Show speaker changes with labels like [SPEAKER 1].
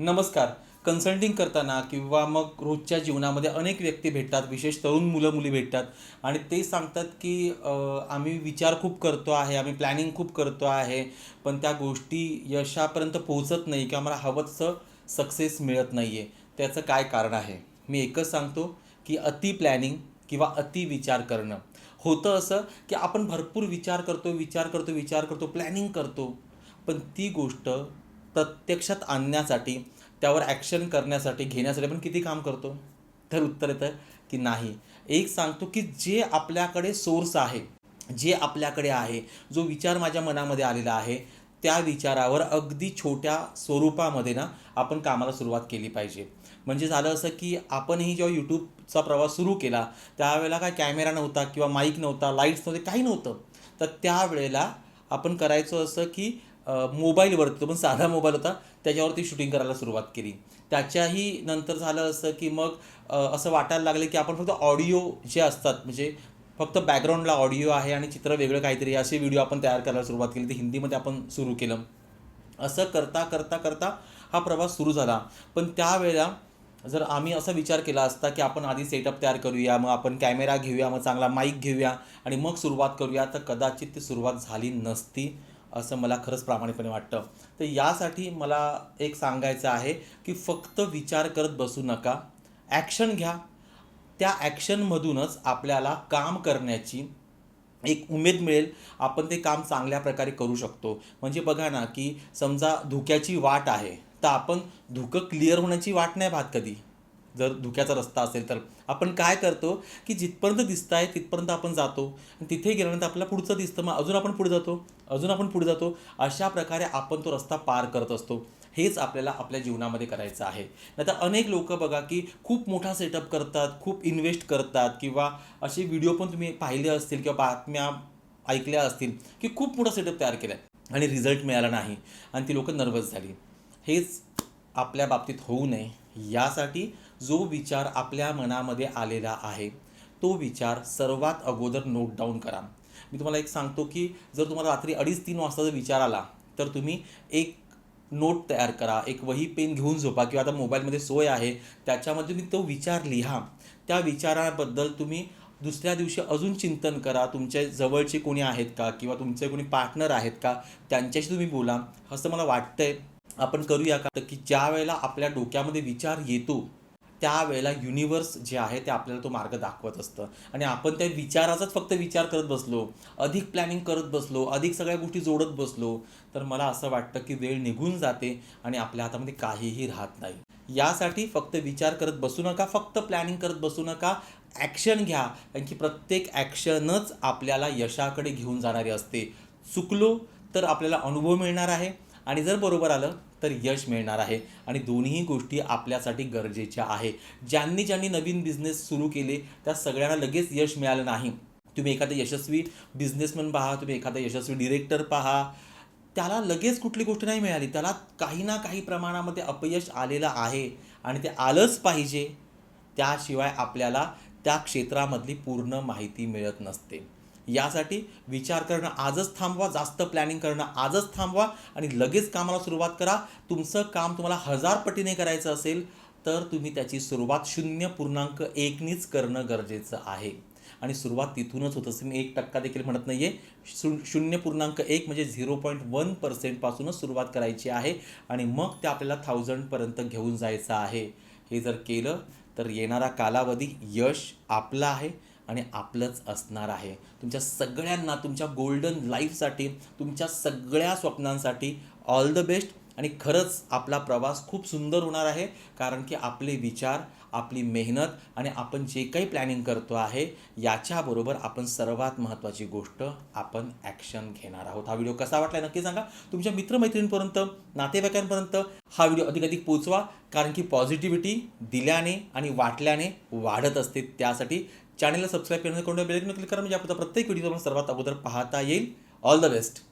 [SPEAKER 1] नमस्कार. कन्सल्टिंग करताना किंवा मग रोजच्या जीवनामध्ये अनेक व्यक्ती भेटतात विशेष तरुण मुलं मुली भेटतात आणि ते सांगतात की आम्ही विचार खूप करतो आहे आम्ही प्लॅनिंग खूप करतो आहे पण त्या गोष्टी यशापर्यंत पोहोचत नाही किंवा आम्हाला हवं तसं सक्सेस मिळत नाही आहे त्याचं काय कारण आहे? मी एकच सांगतो की अति प्लॅनिंग किंवा अति विचार करणं. होतं असं की आपण भरपूर विचार करतो विचार करतो विचार करतो प्लॅनिंग करतो पण ती गोष्ट प्रत्यक्षात आणण्यासाठी त्यावर ॲक्शन करण्यासाठी घेण्यासाठी आपण किती काम करतो? तर उत्तर येतं की नाही. एक सांगतो की जे आपल्याकडे सोर्स आहे जे आपल्याकडे आहे जो विचार माझ्या मनामध्ये आलेला आहे त्या विचारावर अगदी छोट्या स्वरूपामध्ये ना आपण कामाला सुरुवात केली पाहिजे. म्हणजे झालं असं की आपणही जेव्हा यूट्यूबचा प्रवास सुरू केला त्यावेळेला काय कॅमेरा नव्हता किंवा माईक नव्हता लाईट्स नव्हते काही नव्हतं. तर त्यावेळेला आपण करायचं असं की मोबाईलवरती तो पण साधा मोबाईल होता त्याच्यावरती शूटिंग करायला सुरुवात केली. त्याच्याही नंतर झालं असं की मग असं वाटायला लागलं की आपण फक्त ऑडिओ जे असतात म्हणजे फक्त बॅकग्राऊंडला ऑडिओ आहे आणि चित्र वेगळं काहीतरी असे व्हिडिओ आपण तयार करायला सुरुवात केली. ते हिंदीमध्ये आपण सुरू केलं. असं करता करता करता हा प्रवास सुरू झाला. पण त्यावेळेला जर आम्ही असा विचार केला असता की आपण आधी सेटअप तयार करूया मग आपण कॅमेरा घेऊया मग चांगला माईक घेऊया आणि मग सुरुवात करूया तर कदाचित ती सुरुवात झाली नसती. असं मला खरंच प्रामाणिकपणे वाटतं. तर यासाठी मला एक सांगायचं आहे की फक्त विचार करत बसू नका. ॲक्शन घ्या. त्या ॲक्शनमधूनच आपल्याला काम करण्याची एक उमेद मिळेल. आपण ते काम चांगल्या प्रकारे करू शकतो. म्हणजे बघा ना की समजा धुक्याची वाट आहे तर आपण धुकं क्लिअर होण्याची वाट नाही पाहत कधी. जर धुक्याचा रस्ता असेल तर. आपण काय करतो की जिथपर्यंत दिसत आहे तिथपर्यंत आपण जातो. आणि तिथे गेल्यानंतर आपल्याला पुढचं दिसतं. मग अजून आपण पुढे जातो. अजून आपण पुढे जातो. अशा प्रकारे आपण तो रस्ता पार करत असतो. हेच आपल्याला आपल्या जीवनामध्ये करायचं आहे. नाहीतर अनेक लोक बघा की खूप मोठा सेटअप करतात खूप इन्व्हेस्ट करतात किंवा असे व्हिडिओ पण तुम्ही पाहिले असतील किंवा बातम्या ऐकल्या असतील की खूप मोठा सेटअप तयार केला आहे आणि रिझल्ट मिळाला नाही. आणि ती लोकं नर्वस झाली. हेच आपल्या बाबतीत होऊ नये. यासाठी जो विचार आपल्या मनामध्ये आलेला आहे तो विचार सर्वात अगोदर नोट डाऊन करा. मी तुम्हाला एक सांगतो की जर तुम्हाला रात्री अडीच तीन वाजता जर विचार आला तर तुम्ही एक नोट तयार करा एक वही पेन घेऊन झोपा किंवा आता मोबाईलमध्ये सोय आहे त्याच्यामध्ये तुम्ही तो विचार लिहा. त्या विचाराबद्दल तुम्ही दुसऱ्या दिवशी अजून चिंतन करा तुमच्या जवळचे कोणी आहेत का किंवा तुमचे कोणी पार्टनर आहेत का त्यांच्याशी तुम्ही बोला. असं मला वाटतंय. आपण करूया का? तर की ज्या वेळेला आपल्या डोक्यामध्ये विचार येतो त्यावेळेला युनिवर्स जे आहे ते आपल्याला तो मार्ग दाखवत असतं. आणि आपण त्या विचाराचाच फक्त विचार करत बसलो अधिक प्लॅनिंग करत बसलो अधिक सगळ्या गोष्टी जोडत बसलो तर मला असं वाटतं की वेळ निघून जाते आणि आपल्या हातामध्ये काहीही राहत नाही. यासाठी फक्त विचार करत बसू नका फक्त प्लॅनिंग करत बसू नका ॲक्शन घ्या. कारण की प्रत्येक ॲक्शनच आपल्याला यशाकडे घेऊन जाणारी असते. चुकलो तर आपल्याला अनुभव मिळणार आहे. आणि जर बरोबर आलं तर यश मिळणार आहे. आणि दोन्ही गोष्टी आपल्यासाठी गरजेच्या आहे. ज्यांनी ज्यांनी नवीन बिझनेस सुरू केले त्या सगळ्यांना लगेच यश मिळालं नाही. तुम्ही एखादा यशस्वी बिझनेसमॅन पहा तुम्ही एखादा यशस्वी डिरेक्टर पहा. त्याला लगेच कुठली गोष्ट नाही मिळाली. त्याला काही ना काही प्रमाणामध्ये अपयश आलेलं आहे. आणि ते आलंच पाहिजे. त्याशिवाय आपल्याला त्या क्षेत्रामधली पूर्ण माहिती मिळत नसते. यासाठी विचार करणं आजच थांबवा जास्त प्लॅनिंग करणं आजच थांबवा आणि लगेच कामाला सुरुवात करा. तुमचं काम तुम्हाला हजार पटीने करायचं असेल तर तुम्ही त्याची सुरुवात शून्य पूर्णांक एकनीच करणं गरजेचं आहे. आणि सुरुवात तिथूनच होत असते मी एक टक्का देखील म्हणत नाही आहे शू शून्य पूर्णांक एक म्हणजे झिरो पॉईंट वन पर्सेंटपासूनच सुरुवात करायची आहे आणि मग ते आपल्याला थाउजंडपर्यंत घेऊन जायचं आहे. हे जर केलं तर येणारा कालावधी यश आपलं आहे. आणि आपलंच असणार आहे. तुमच्या सगळ्यांना तुमच्या गोल्डन लाईफसाठी तुमच्या सगळ्या स्वप्नांसाठी ऑल द बेस्ट आणि खरंच आपला प्रवास खूप सुंदर होणार आहे कारण की आपले विचार आपली मेहनत आणि आपण जे काही प्लॅनिंग करतो आहे याच्याबरोबर आपण सर्वात महत्त्वाची गोष्ट आपण ॲक्शन घेणार आहोत. हा व्हिडिओ कसा वाटला नक्की सांगा. तुमच्या मित्रमैत्रिणींपर्यंत नातेवाईकांपर्यंत हा व्हिडिओ अधिक अधिक पोचवा कारण की पॉझिटिव्हिटी दिल्याने आणि वाटल्याने वाढत असते त्यासाठी. चॅनलला सबस्क्राईब करण्याकडून बेलकन क्लिक करा म्हणजे आपला प्रत्येक व्हिडिओ तुम्हाला सर्वात अगोदर पाहता येईल. All the best